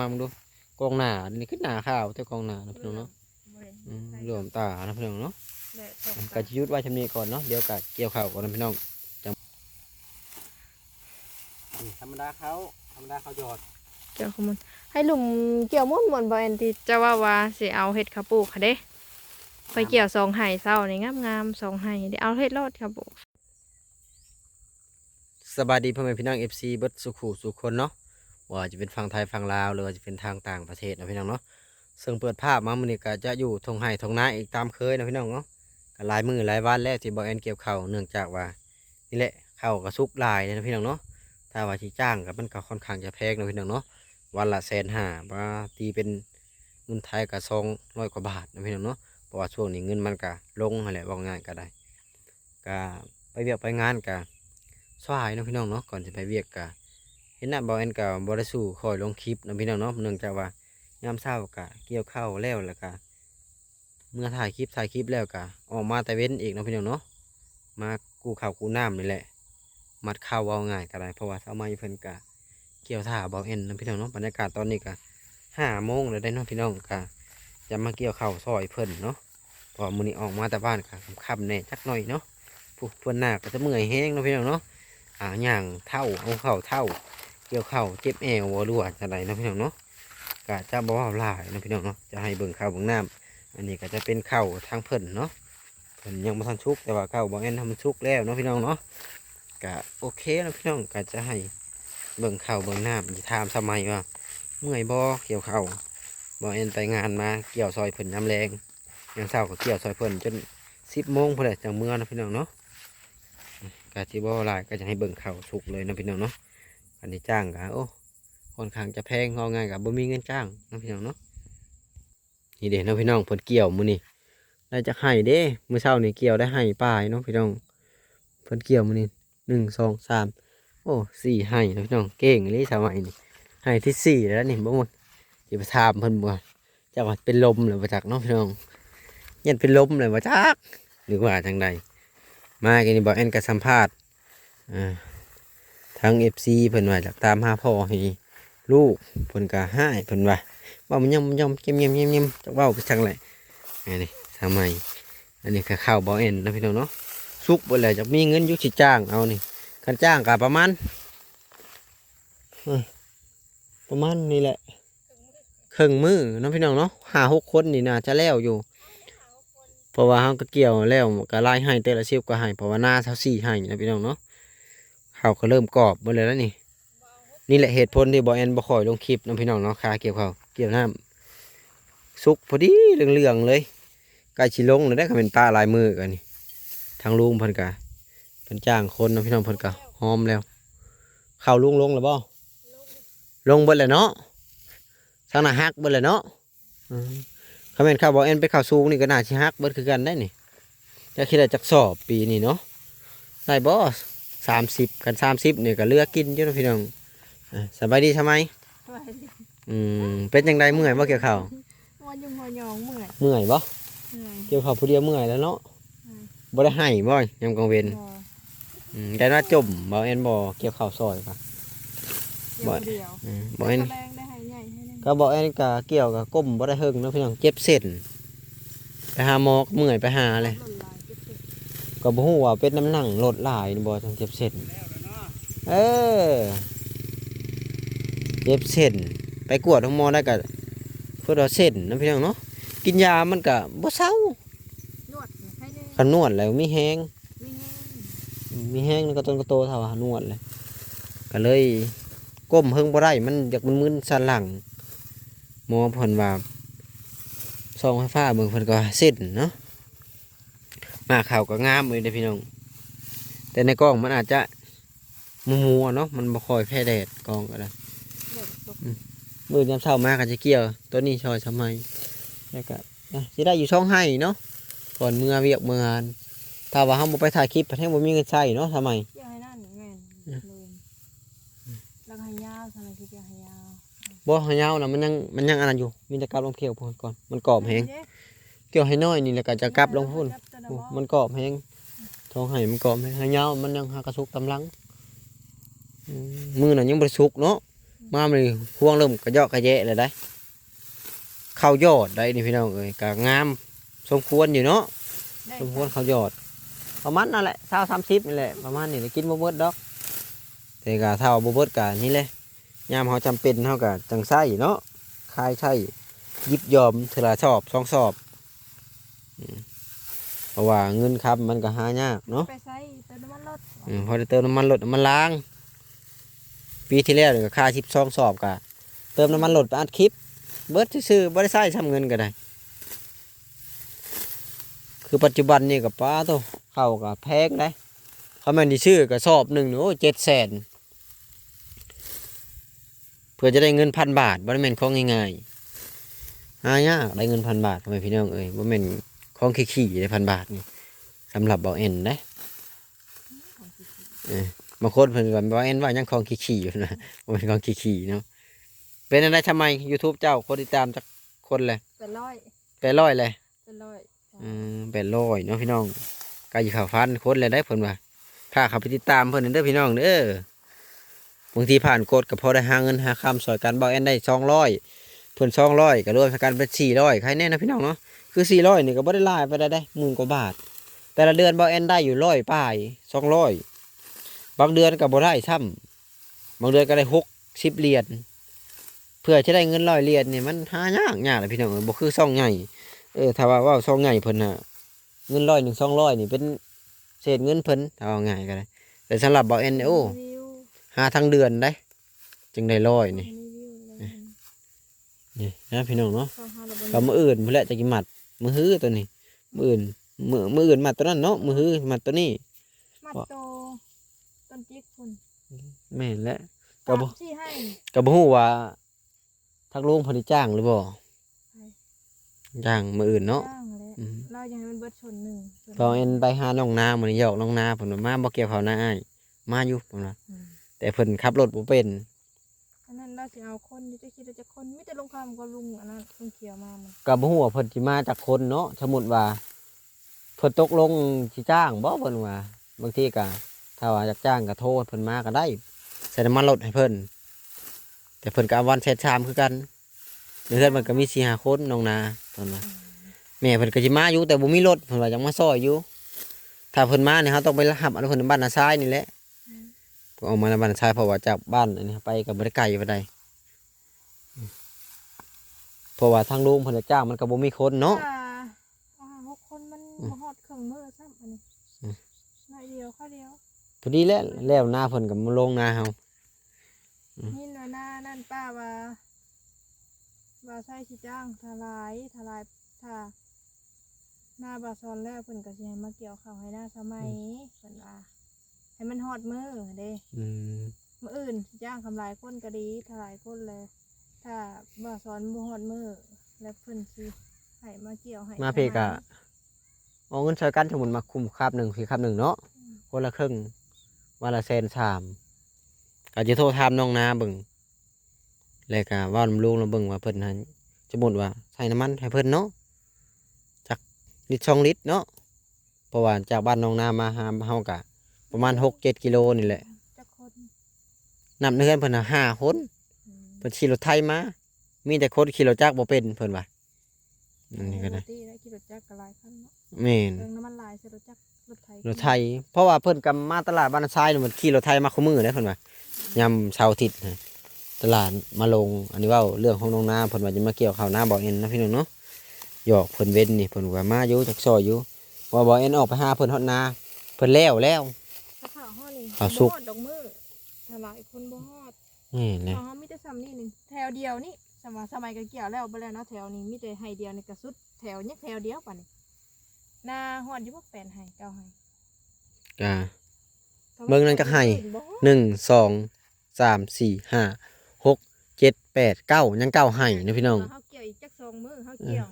มามึงดูกองหน้านี่ขึ้นหน้าข้าวแต่กองหน้านะพี่น้องเนาะอืมรวมตานะพี่น้องเนาะกะจะยุดไว้ชำนี้ก่อนเนาะเดี๋ยวกะเกี่ยวข้าวก่อนนะพี่น้องจังนี่ธรรมดาเขาธรรมดาเขาหยอดเกี่ยวขมุนให้ลุมเกี่ยวมุ่นหมนบแอนที่จะว่าว่าสิเอาเห็ดข้าวปลูกค่ะเด้ไปเกี่ยวสองไห่เศร้านี่งามงามๆสองไห่เดี๋ยวเอาเห็ดรอดข้าวปลูกสบายดีพ่อแม่พี่น้อง FC เบิดสุขุสุขคนเนาะ ว่าจะเป็นฝั่งไทยฝั่งลาวหรือว่าจะเป็นทางต่างประเทศนะพี่น้องเนาะซึ่งเปิดภาพมามื้อนี้ก็จะอยู่ทงไห้ทงนาอีกตามเคยนะพี่น้องเนาะก็ลายมือหลายวันแล้วที่บ่แอนเกี่ยวข้าเนื่องจากว่านี่แหละเข้าวก็สุกลายนะพี่น้องเนาะถ้าว่าที่จ้างก็มันก็ค่อนข้างจะแพงนะพี่น้องเนาะวันละแสนห้าว่าตีเป็นเงินไทยก็สองร้อยกว่าบาทนะพี่น้องเนาะเพราะว่าช่วงนี้เงินมันก็ลงนั่นแหละว่าง่ายก็ได้ก็ไปเวียกไปงานก็สวายนะพี่น้องเนาะก่อนจะไปเวียกกะ เห็นหน้าบอเอ็นกับบริสูคอยลงคลิปนะพี่น้องเนาะเนื่องจากว่ายามเช้ากะเกี่ยวข้าวแล้วแล้วกะเมื่อถ่ายคลิปถ่ายคลิปแล้วกะออกมาแต่เว้นอีกนะพี่น้องเนาะมากู้ข้าวกู้น้ำนี่แหละ มัดข้าวเอาง่ายก็ได้เพราะว่าเช้ามาเพิ่นกะเกี่ยวท่าบอเอ็นนะพี่น้องเนาะบรรยากาศตอนนี้กะห้าโมงเลยได้เนาะพี่น้องกะจะมาเกี่ยวข้าวซอยเพิ่นเนาะพอมือนี้ออกมาแต่บ้านกะค่ำๆแน่จักหน่อยเนาะผู้เพิ่นหน้าก็จะเมื่อยแห้งนะพี่น้องเนาะอ่าย่างเท่าเอาเข่าเท่า เกี่ยวเข่าเจ็บแอววัวรั่วจะไรเนะพี่น้องเนาะกะจะบอกว่าหลายนะพี่น้องเนาะจะให้เบิ่งข้าวเบิ่งน้ำอันนี้ก็จะเป็นข้าวทางเพิ่นเนาะเพิ่นยังบ่ทันชุกแต่ว่าข้าวบางแอนทำชุกแล้วเนาะพี่น้องเนาะกะโอเคนะพี่น้องก็จะให้เบิ่งข้าวเบิ่งน้ำจะถามสมัยว่าเมื่อยบ่เกี่ยวข้าวบางแอนไปงานมาเกี่ยวซอยเพิ่นน้ำแรงยังเช้าก็เกี่ยวซอยเพิ่นจนสิบโมงพอดีจังเมื่อนะพี่น้องเนาะกาจิบอลายก็จะให้เบิ่งเข่าสุกเลยนะพี่น้องเนาะ อันนี้จ้างกะโอ้ค่อนข้างจะแพงงอง่ายกับบ่มีเงินจ้างนะพี่น้องเนาะนี่เด้เนาะพี่น้องเพิ่นเกี่ยวมือนี้ได้จะให้เด้มือเช้านี่เกี่ยวได้ให้ปลายเนาะพี่น้องเพิ่นเกี่ยวมือนี้หนึ่งสองสามโอ้สี่ให้นะพี่น้องเก่งเลยสมัยนี้ให้ที่สี่แล้วนี่บ่หมดอย่าไปถามเพิ่นบ่จะว่าเป็นลมหรือว่าจักเนาะพี่น้องยันเป็นลมเลยว่าจักหรือว่าจังใดมากันนี่บอกแอนกับสัมภาษณ์อ่า ทั้งเอฟซีเพิ่นว่าจากตามหาพ่อให้ลูกเพิ่นก็ให้เพิ่นว่าว่ามันย่อมย่อมเงียบเงียบเงียบเงียบจะเว้าไปทางไหนอันนี้ทำไมอันนี้ก็ข้าวบอกแอนนะพี่น้องเนาะสุกไปเลยจะมีเงินยุสิจ้างเอานี่คันจ้างก็ประมาณประมาณนี่แหละครึ่งมือนาะพี่น้องเนาะหาหกคนนี่น่าจะแล้วอยู่เพราะว่าเขาก็เกี่ยวแล้วก็ไล่ให้แต่ละเชียบก็ให้เพราะว่าหน้าเท่าสี่ให้นะพี่น้องเนาะ ขาก็เริ่มกรอบหมดเลยแล้วนี่ นี่แหละเหตุผลที่บอแอนบ่คอยลงคลิปนะพี่น้องเนาะคาเกี่ยวเขาวเกี่ยวน้ำสุกพอดีเหลืองๆเลยใกล้ชิลงเลยได้ก็เป็นปลาลายมือกันนี่ทางลุงพิ่นกะเพิ่นจ้างคนนะพี่น้องเพิ่นกะหอมแล้วเข้าวลุงลงแล้วบ่ลงเบิดเลยเนาะทางหน้าฮักเบิดเลยเนาะอืมคอมเมนต์ข่าวบอกเอ็นไปข่าวสูงนี่ก็น่าชิฮักเบิดคือกันได้นี่จะคิดว่าจักสอบปีนี้เนาะได้บอส สามสิบกันสามสิบเนี่ยก็เหลือกินอยู่เนาะพี่น้องอะสบายดีทำไมอืมเป็นยังไงเมื่อยบ่เกี่ยวข้าววันยุ่งพอยองเมื่อยเมื่อยบ่เหนื่อยเกี่ยวข้าวผู้เดียวเมื่อยแล้วเนาะอืมบ่ได้ให้บ่ยามกลางเวรบ่อืมแต่ว่าจมบ่เอ็นบ่เกี่ยวข้าวซอยปะเดียวเดียวอืมบ่เอ็นแรงได้ให้ใหญ่ให้นึงก็บ่เอ็นก็เกี่ยวกับก้มบ่ได้เฮิงเนาะพี่น้องเจ็บเส้นไปหาหมอก็เมื่อยไปหาเลย หล่น ก็บ่ฮู้ว่าเป็นน้ำหนังลดหลายนี่บ่จังเจ็บเส้นเออเจ็บเส้นไปกวดของหมอได้ก็เพื่อเอาเส้นนะพี่น้องเนาะกินยามันก็บ่เศร้านวดให้ได้คันนวดแล้วมีแฮงไม่แห้งมีแฮงแล้วก็ต้นก็โตเท่าว่านวดเลยก็เลยก้มเฮิงบ่ได้มันอยากมันมึนสันหลังหมอเพิ่นว่าส่องไฟฟ้าเบิ่งเพิ่นก็เส้นเนาะ มาข่าวก็งามเลยเด้อพี่น้อง แต่ในกล้องมันอาจจะมัวๆเนาะมันบ่ค่อยแพ้แดดกล้องก็ได้เด็กตกมือยามเช้ามาก็จะเกี่ยว ตัวนี้ชอยทำไมแล้วก็นะสิได้อยู่ช่องให้เนาะก่อนเมื่อเวียกเมื่องานถ้าว่าเฮาบ่ไปถ่ายคลิปประเทศบ่มีเงินใช้เนาะทำไมเกี่ยวให้นั่นแม่นเลยแล้วก็ให้ยาวทำไมคือเกี่ยวให้ยาวบ่ให้ยาวนะมันยังมันยังอันนั้นอยู่มีแต่กลับลงเขียวพุ่นก่อนมันกรอบแฮง เกี่ยวให้น้อยนี่แล้วก็จะกลับลงพุ่นโอ้มันกรอบแฮงท้องไห้มันกรอบแฮงให้ยาวมันยังหากระสุกตำลังอืมมือน่ะยังบ่ได้สุกเนาะมามันห่วงเริ่มกระเยาะกระแยะเลยได้เข้ายอดได้นี่พี่น้องเอ้ยก็งามสมควรอยู่เนาะได้สมควรเข้ายอด ประมาณนั่นแหละเท่าสามสิบนี่แหละประมาณนี้แหละกินบ่เบิดดอกแต่ก็เท่าบ่เบิดกะนี่แหละยามเขาจำเป็นเท่ากับจังไส้เนาะคายไส้ยิบยอมเทอละชอบสองสอบอืม เพราะว่าเงินครับมันก็หายากเนาะไปใส่เติมน้ำมันรถอืมพอได้เติมน้ำมันรถน้ำมันล้าง ปีที่แล้วนี่ก็ค่าชิปซองสอบกะเติมน้ำมันรถไปอัดคลิป เบิดซื่อๆบ่ได้ใช้ทำเงินก็ได้ คือปัจจุบันนี่กับป้าโตเข้ากับแพงได้เขาแม่นที่ชื่อก็สอบหนึ่งนี่โอ้เจ็ดแสนเพื่อจะได้เงินพันบาทบ่ได้แม่นของง่ายๆหายากได้เงินพันบาททำไมพี่น้องเอ้ยบ่แม่น ของขี้ๆได้พันบาทนี่สำหรับเบาเอ็นนะบางคนเพิ่นก็ว่าเอ็นว่ายังของขี้ๆอยู่นะบ่เป็นของขี้ๆเนาะเป็นอะไรทำไม YouTube เจ้าคนติดตามจักคนเลยเป็นร้อยแปดร้อยเลยเป็นร้อยอืมแปดร้อยเนาะพี่น้องกายข่าวฟันคนเลยได้เพิ่นว่าถ้าเขาไปติดตามเพิ่นเด้อพี่น้องเด้อบางทีผ่านกฎก็พอได้หาเงินหาคำสอยกันบ่เอ็นได้สองร้อยเพิ่นสองร้อยก็รวมกันเป็นสี่ร้อยใครแน่นะพี่น้องเนาะ คือสี่ร้อยนี่ก็บ่ได้หลายไปได้ได้หมื่นกว่าบาท แต่ละเดือนบ่เอ็นได้อยู่ร้อยป้ายสองร้อยบางเดือนก็บ่ได้ซ้ำบางเดือนก็ได้หกสิบเหรียญเพื่อจะได้เงินร้อยเหรียญนี่มันหายากยากเลยพี่น้องเอ้ยบ่คือซ่องใหญ่เออถ้าว่าเว่าซองใหญ่เพิ่นน่ะเงินร้อยหนึ่งสองร้อยนี่เป็นเศษเงินเพิ่นถ้าเอาง่ายก็ได้แต่สำหรับเบาเอ็นนี่โอ้รีวิวหาทั้งเดือนได้ จึงได้ร้อยนี่รีวิวอะไรอย่างเงี้ยนี่นะพี่น้องเนาะเข้าหาเราบนก็มืออื่นพุ่นแหละจะกินหมัด มือฮื้อตัวนี้ มืออื่นมือมืออื่นหมัดตัวนั้นเนาะมือฮื้อหมัดตัวนี้มัดโตต้นจิกคุณแม่นแหละก็บ่สามสี่ให้ก็บ่ฮู้ว่าทักลุงเพิ่นได้จ้างหรือบ่จ้างมืออื่นเนาะจ้างเลยอืมเรายังให้มันเบิดชนหนึ่งส่วนเบาเอ็นไปหาน้องนามื้อนี้หยอกน้องนาเพิ่นว่ามาบ่เกี่ยวข้าวนาอ้ายมาอยู่เพิ่นว่าอืมแต่เพิ่นขับรถบ่เป็นอันนั้น เราจะเอาคนที่จะคิดว่าจะคนไมแต่ลงคำก็ลุงอันนั้นลุงเขียวมามันก็บ่ฮู้ว่าเพิ่นสิมาจากคนเนาะสมมุติว่าเพิ่นตกลงสิจ้างบ่เพิ่นว่าบางทีก็ถ้าว่าอยากจ้างก็โทษเพิ่นมาก็ได้ใส่น้ำมันรถให้เพิ่นแต่เพิ่นก็เอาวันเซตชามคือกันเดือนมันก็มี4 5คนน้องนาเพิ่นว่าแม่เพิ่นก็สิมาอยู่แต่บ่มีรถเพิ่นว่ายังมาซอยอยู่ถ้าเพิ่นมาเนี่ยเฮาต้องไปรับอันเพิ่นบ้านนาซ้ายนี่แหละ ก็เอามาในบ้านนาซ้ายเพราะว่าจากบ้านอันนี้ไปก็บ่ได้ไกลปานใดเพราะว่าทางลุงเพิ่นจะจ้างมันก็บ่มีคนเนาะอ่าอ่าหกคนมันอืมบ่ฮอดเครื่องมือซ้ำอันนี้อืมน้อยเดียวข้อเดียวพอดีแล้วแล้วหน้าเพิ่นก็มาลงหน้าเฮาอืมนี่หน่อยหน้านั่นป้าว่าว่าใช้สิจ้างทลายทลายถ้าหน้าบาซอนแล้วเพิ่นก็สิให้มาเกี่ยวข้าวให้หน้าสมัยเพิ่นว่า ให้มันฮอดมือเด้อืมมื่ออื่นสิจ้างทำลายคนก็ดีทลายคนเลย ถ้าบ่สอนบ่ฮอดมือแล้วเพิ่นสิให้มาเกี่ยวให้มาเพกะเอาเงินช่วยกันสมมุติมาคุมคาบหนึ่งพี่คาบหนึ่งเนาะคนละครึ่งวันละแสนสามก็จะโทรถามน้องนาเบิ่งแล้วก็เว่าน้ำลุงเราเบิ่งว่าเพิ่นนั้นสมมุติว่าใส่น้ำมันให้เพิ่นเนาะจักลิตรสองลิตรเนาะเพราะว่าจากบ้านน้องนามาหาเฮากะ ประมาณหกเจ็ดกิโลนี่แหละจักคนนำเพื่อนเพิ่นน่ะห้าคนอืมเพิ่นขี่รถไทยมา มีแต่คนขี่รถจักรบ่เป็นเพิ่นว่าอันนี้ก็ได้ปติแล้วขี่รถจักรก็หลายคันเนาะแม่นเรื่องน้ำมันหลายใส่รถจักรรถไถรถไทยเพราะว่าเพิ่นกำมาตลาดบ้านทรายนี่มันขี่รถไทยมาคู่มือได้เพิ่นว่ายามเสาร์อาทิตย์น่ะตลาดมาลงอันนี้เว่าเรื่องของน้องนาเพิ่นว่าจะมาเกี่ยวข้าวหน้าบ่อเอ็นนะพี่น้องเนาะหยอกเพิ่นเว้นนี่เพิ่นว่ามาอยู่จักซอยอยู่ว่าบ่อเอ็นออกไปหาเพิ่นฮอดนาเพิ่นแล้วแล้วถ้าข้าวห่อนี่ ข้าวสุกบ่ฮอดดอกมือถ้าหลายคนบ่ฮอดนี่แหละข้าวห่อมีแต่ซ้ำนี่หนึงแถวเดียวนี่สมัยสมัยก็เกี่ยวแล้วบ่แล้วเนาะแถวนี้มีแต่ให้เดียวนี่ก็สุดแถวนี้แถวเดียวป่ะนี่หน้าฮอดอยู่บ่แปลนให้เก้าให้ก็เบิ่งนั่นก็ให้หนึ่งสองสามสี่ห้าหกเจ็ดแปดเก้ายังเก้าให้นะพี่น้องเฮาเกี่ยวอีกจักสองมือเฮาเกี่ยว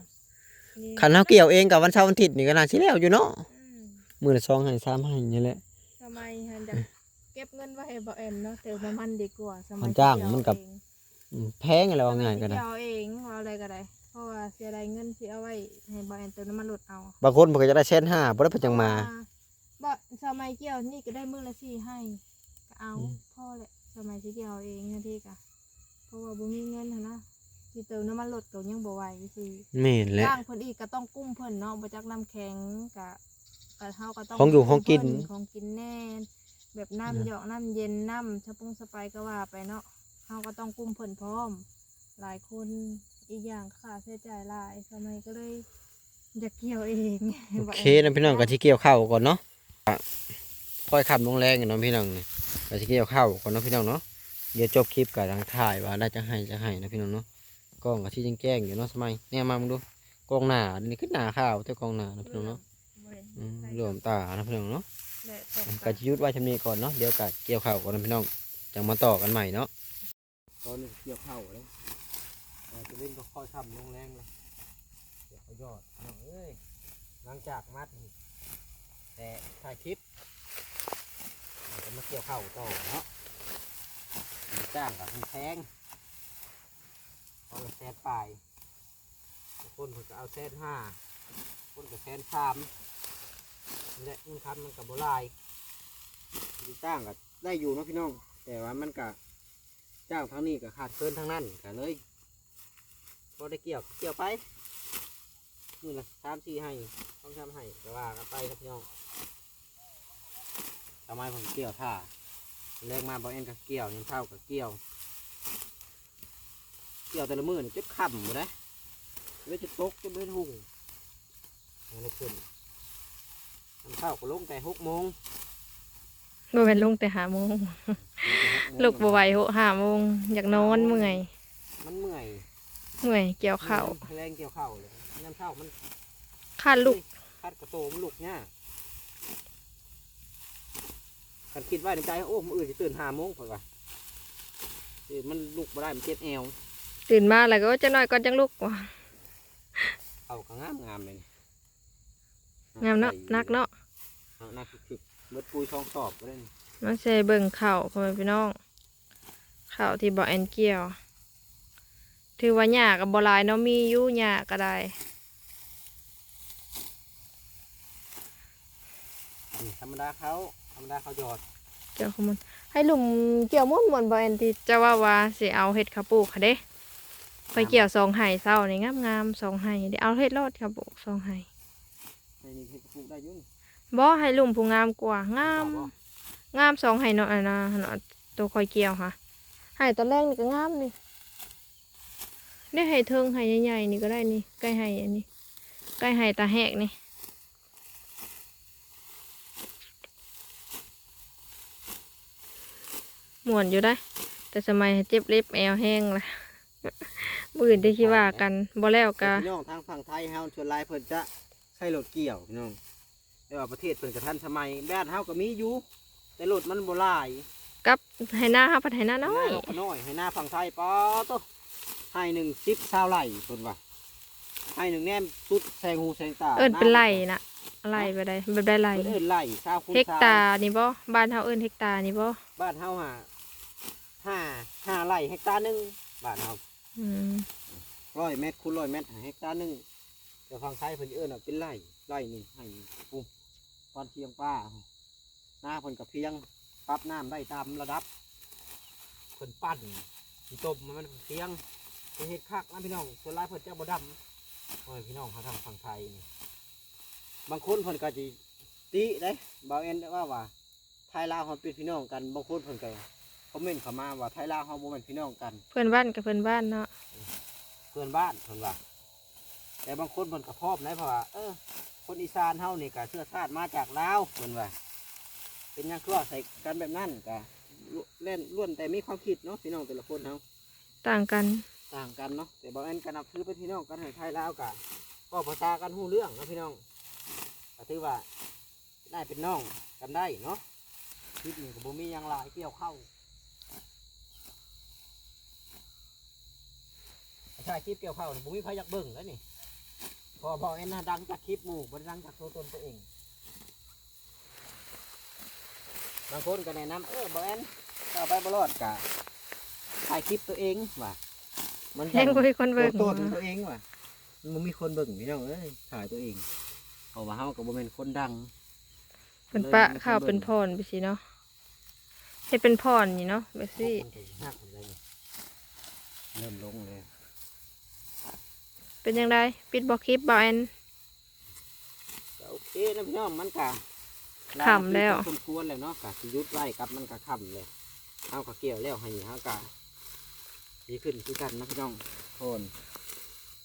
นี่คันเฮาเกี่ยวเองกับวันเสาร์วันอาทิตย์นี่ก็น่าสิแล้วอยู่เนาะอืมมื้อละสองให้สามให้นี่แหละสมัยฮันจะเก็บเงินไว้ให้บ่แอนเนาะเติมน้ำมันดีกว่าสมัมัยนจ้างที่เอมันกับเองอืมแพงอะไรว่าง่ายก็ได้ สมัที่เอาเองเอาอะไรก็ได้เพราะว่าเสียดายเงินที่เอาไว้ให้บ่แอนเติมน้ำมันรถเอาบางคนเพิ่นก็จะได้เช่นห้าบ่ได้ไปจังมา บ่สมัยเกี่ยวนี่ก็ได้มือละสี่ให้ก็เอาอืม พ่อแหละสมัยที่เกี่ยวเองนะที่กะเพราะว่าบ่มีเงินหั้นนะสิเติมน้ำมันรถก็ยังบ่ไหวสิแม่นแหละ จ้างเพิ่นอีกก็ต้องกุ้มเพิ่นเนาะบ่จักน้ำแข็งกะกะเฮาก็ต้องของอยู่ของกินเพิ่ของกินแน่ แบบน้ำหยอกน้ำเย็นน้ำชะปุ้งสไปก็ว่าไปเนาะเฮาก็ต้องกุ้มเพิ่นพร้อม หลายคนอีกอย่างค่าใช้จ่ายหลายสมัยก็เลยอยากเกี่ยวเองโอเคนะพี่น้องก็สิเกี่ยวข้าวก่อนเนาะอะค่อยขับลงแรงอยู่เนาะพี่น้องนี่ก็สิเกี่ยวข้าวก่อนเนาะพี่น้องเนาะเดี๋ยวจบคลิปกับทางถ่ายว่าได้จะให้จะให้นะพี่น้องเนาะกล้องก็ที่แจ้งๆอยู่เนาะสมัยเนี่ยมามึงดูกล้องหน้าอันนี่ขึ้นหน้าข้าวแต่กล้องหน้านะพี่น้องเนาะอืมรวมตานะพี่น้องเนาะ และตกก็จะยุดไว้ชำนี้ก่อนเนาะเดี๋ยวก็เกี่ยวข้าวก่อนนะพี่น้องจังมาต่อกันใหม่เนาะตอนนี้เกี่ยวข้าวเลยจะเล่นก็ค่อยทำลงแรงเลยเดี๋ยวเขายอดน้องเอ้ยหลังจากมัดนี่แต่ถ่ายคลิปเราจะมาเกี่ยวข้าวต่อเนาะมีจ้างกับมีแพงพอละแสนปลายบางคนเพิ่นก็เอาแสนห้าคนก็แสนสาม นี่แหละเงินคันมันกับโบราณมีจ้างก็ได้อยู่เนาะพี่น้อง แต่ว่ามันก็จ้างทางนี้ก็ขาดเกินทางนั้นก็เลยพอได้เกี่ยวก็เกี่ยวไปนี่ละสามสี่ให้ต้องทำให้ก็ว่ากันไปครับพี่น้องทำไมผมเกี่ยวท่าแรกมาบอเอ็นกับเกี่ยวยังเท่ากับเกี่ยว เกี่ยวแต่ละมือนี่เจ็บขำหมดเลยไม่จะตกจะไม่หุ่งยังไม่ขึ้น มันเท่าก็ลงแต่หกโมงบ่แม่นลงแต่หาโมงลุกบ่ไหวหกห้าโมงอยากนอนเมื่อย มันเมื่อยเมื่อยเกี่ยวข้าวแรงเกี่ยวข้าวเลยน้ำเท่ามันขาดลูกคัดกระโตมันลุกเนี่ยกันคิดไว้ในใจโอ้มันอื่นจะตื่นห้าโมงเผื่อว่าเออมันลุกมาได้มันเจ็บแอวตื่นมาแล้วก็ว่าจะน้อยก่อนจังลูกว่ะเอาก็งามงามเลย งามเนาะนักเนาะเอานักคือเบิดปุยช่องสอบก็ได้นี่มาใส่เบิ่งข้าวพ่อแม่พี่น้องข้าวที่บ่แอนเกี่ยวถือว่าหญ้ากับบ่หลายเนาะมีอยู่หญ้าก็ได้นี่ธรรมดาเขาธรรมดาเขาหยอดเกี่ยวขมุนให้ลุมเกี่ยวม่วนม่วนบ่แอนที่จะว่าว่าสิเอาเห็ดข้าวปลูกค่ะเด้ไปเกี่ยวสองไห่เศร้านี่งามๆสองไห่เดี๋ยวเอาเห็ดรอดข้าวปลูกสองไห่ในนี้เฮ็ดปลูกได้อยุ่นบ่ให้ลุมผู้งามกว่างามบ่งามสองไห่เนาะอันนะเนาะตัวคอยเกี่ยวค่ะไห่ตอนแรกนี่ก็งามนี่ได้ไห่เทิงไห่ใหญ่ๆนี่ก็ได้นี่ใกล้ไห่อันนี้ใกล้ไห่ตาแหกนี่ม่วนอยู่ได้ แต่สมัยเจ็บเล็บแอวแห้งละมืออื่นได้คิดว่ากันบ่แล้วกะพี่น้องทางฝั่งไทยเฮาชวนหลายเพิ่นจะ ใช้รถเกี่ยวพี่น้องแต่ว่าประเทศเพิ่นก็ทันสมัยบ้านเฮาก็มีอยู่แต่รถมันบ่หลายกับไห่หน้าครับพัดไห่หน้าน้อยให้หาก็น้อยให้หน้าฝั่งไทยปอโตให้หนึ่งสิบชาวไร่เพิ่นว่าให้หนึ่งแนมสุดแสงหูแสงตาเอิ้นเป็นไรนะไรไปได้แบบได้ไรเพิ่นเอิ้นไร่ชาวคุณเฮกชาวตาร์นี่บ่บ้านเฮาเอิ้นเฮกตาร์นี่บ่บ้านเฮาหาห้าห้าไร่เฮกตาร์หนึงบ้านเฮาอืมร้อยเมตรคูณร้อยเมตรเฮกตาร์หนึง แต่ฝั่งไทยเพิ่นเอิ้นว่าเป็นไร่ไร่นี่ให้ปุ๊บตอนเพียงป้าหน้าเพิ่นก็เพียงปรับน้ำได้ตามระดับเพิ่นปั้นสิต้มมันเพียงไปเฮ็ดคักนะพี่น้องส่วนหลายเพิ่นจะบ่ดำโอ้ยพี่น้องเขาทางฝั่งไทยนี่บางคนเพิ่นก็สิติได้บ่าวเอ็นว่าว่าไทยลาวเฮาเป็นพี่น้องกันบางคนเพิ่นก็คอมเมนต์เข้ามาว่าไทยลาวเฮาบ่แม่นพี่น้องกัน เพื่อนบ้านกับเพื่อนบ้านเนาะเพื่อนบ้านเพิ่นว่า แต่บางคนเพิ่นก็พร้อมนะเพราะว่าเออคนอีสานเฮานี่ก็เชื้อชาติมาจากลาวเพิ่นว่า เป็นหยังคือว่าใส่กันแบบนั้นก็เล่นล้วนแต่มีความคิดเนาะพี่น้องแต่ละคนเฮาต่างกัน ต่างกันเนาะแต่บางอันก็นับถือเป็นพี่น้องกันให้ไทยลาวก็ก็ภาษากันฮู้เรื่องเนาะพี่น้องก็ถือว่าได้เป็นน้องกันได้เนาะคลิปนี้ก็บ่มีหยังหลายเกี่ยวเข้าใช่คลิปเกี่ยวเข้านี่บ่มีใครอยากเบิ่งแล้วนี่ พอพอเอ็นน่ะดังจากคลิปหมู่บ่ได้ดังจากตัวตนตัวเอง บางคนก็แนะนำเออบอแอนต่อไปบรอดกะถ่ายคลิปตัวเองว่ะมันแห้งบ่มีคนเบิ่งตัวตนตัวเองว่ะมันบ่มีคนเบิ่งพี่น้องเอ้ยถ่ายตัวเองเพราะว่าเฮาก็บ่แม่นคนดังเพิ่นปะข้าวเป็นพรไปสิเนาะเฮ็ดเป็นพรนี่เนาะแบบสิมันก็สิหักอะไรนี่เริ่มลงเลย เป็นยังไงปิดบอกคลิปบ่แอนก็โอเคนะพี่น้องมันกะค่ำแล้วสมควรแล้วเนาะกะสิหยุดไว้กับมันกะค่ำเลยเอากะเกี่ยวแล้วให้เฮากะดีขึ้นคือกันนะพี่น้องโทน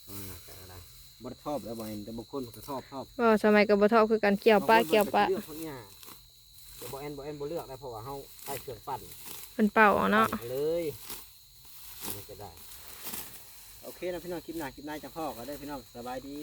อ่ากะอะไรบ่ได้ชอบแล้วบ่เห็นแต่บางคนก็ชอบชอบบ่สมัยกับบ่ทอคือกันเกี่ยวป้าบงคนเกี่ยวป้าเลือกคนเนี้ยแต่บ่แอนบ่แอนบ่เลือกได้เพราะว่าเฮาใช้เครื่องปั่นเป็นเป่าเอาเนาะปั่เลยนี่ก็ได้ โอเคนะพี่น้องคลิปหน้าคลิปหน้าจะพ่อก็ได้พี่น้องสบายดี